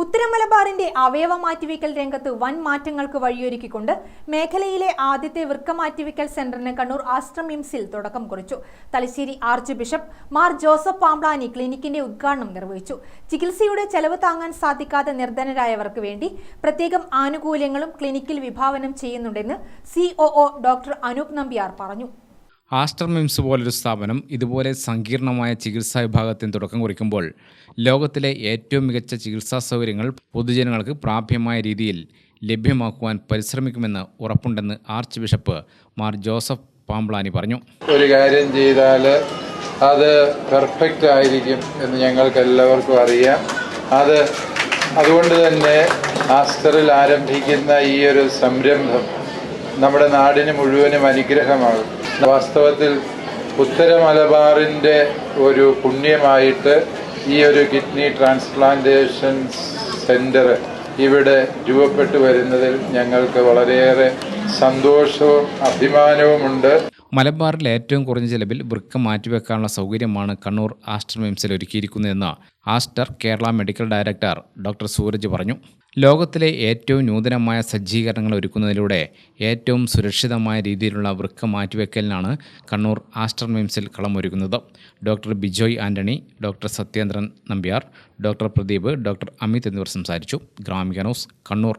ഉത്തര മലബാറിന്റെ അവയവ മാറ്റിവെക്കൽ രംഗത്ത് വൻ മാറ്റങ്ങൾക്ക് വഴിയൊരുക്കിക്കൊണ്ട് മേഖലയിലെ ആദ്യത്തെ വൃക്ക മാറ്റിവെക്കൽ സെന്ററിന് കണ്ണൂർ ആശ്രം മിംസിൽ തുടക്കം കുറിച്ചു. തലശ്ശേരി ആർച്ച് ബിഷപ്പ് മാർ ജോസഫ് പാംബ്ലാനി ക്ലിനിക്കിന്റെ ഉദ്ഘാടനം നിർവഹിച്ചു. ചികിത്സയുടെ ചെലവ് താങ്ങാൻ സാധിക്കാത്ത നിർധനരായവർക്ക് വേണ്ടി പ്രത്യേകം ആനുകൂല്യങ്ങളും ക്ലിനിക്കിൽ വിഭാവനം ചെയ്യുന്നുണ്ടെന്ന് സിഒഒ ഡോക്ടർ അനൂപ് നമ്പ്യാർ പറഞ്ഞു. ആസ്റ്റർ മിംസ് പോലൊരു സ്ഥാപനം ഇതുപോലെ സങ്കീർണമായ ചികിത്സാ വിഭാഗത്തിന് തുടക്കം കുറിക്കുമ്പോൾ ലോകത്തിലെ ഏറ്റവും മികച്ച ചികിത്സാ സൗകര്യങ്ങൾ പൊതുജനങ്ങൾക്ക് പ്രാപ്യമായ രീതിയിൽ ലഭ്യമാക്കുവാൻ പരിശ്രമിക്കുമെന്ന് ഉറപ്പുണ്ടെന്ന് ആർച്ച് ബിഷപ്പ് മാർ ജോസഫ് പാമ്പ്ലാനി പറഞ്ഞു. ഒരു കാര്യം ചെയ്താൽ അത് പെർഫെക്റ്റ് ആയിരിക്കും എന്ന് ഞങ്ങൾക്ക് എല്ലാവർക്കും അറിയാം. അത് അതുകൊണ്ട് തന്നെ ആസ്റ്ററിൽ ആരംഭിക്കുന്ന ഈ ഒരു സംരംഭം നമ്മുടെ നാടിന് മുഴുവനും അനുഗ്രഹമാകും. വാസ്തവത്തിൽ ഉത്തര മലബാറിന്റെ ഒരു പുണ്യമായിട്ട് ഈ ഒരു കിഡ്നി ട്രാൻസ്പ്ലാന്റേഷൻ സെന്റർ ഇവിടെ രൂപപ്പെട്ടു വരുന്നതിൽ ഞങ്ങൾക്ക് വളരെയേറെ സന്തോഷവും അഭിമാനവുമുണ്ട്. മലബാറിലെ ഏറ്റവും കുറഞ്ഞ ചെലവിൽ വൃക്ക മാറ്റിവെക്കാനുള്ള സൗകര്യമാണ് കണ്ണൂർ ആസ്റ്റർ മിംസിൽ ഒരുക്കിയിരിക്കുന്നതെന്ന് Aster Kerala medical director doctor Sooraj പറഞ്ഞു. ലോകത്തിലെ ഏറ്റവും നൂതനമായ സജ്ജീകരണങ്ങൾ ഒരുക്കുന്നതിലൂടെ ഏറ്റവും സുരക്ഷിതമായ രീതിയിലുള്ള വൃക്ക മാറ്റിവെക്കലിനാണ് കണ്ണൂർ ആസ്റ്റർ മിംസിൽ കളമൊരുക്കുന്നത്. Doctor Bijoy Antony doctor Sathyendran Nambiar doctor Pradeep doctor Amit എന്നിവർ സംസാരിച്ചു. ഗ്രാമിക ന്യൂസ് കണ്ണൂർ.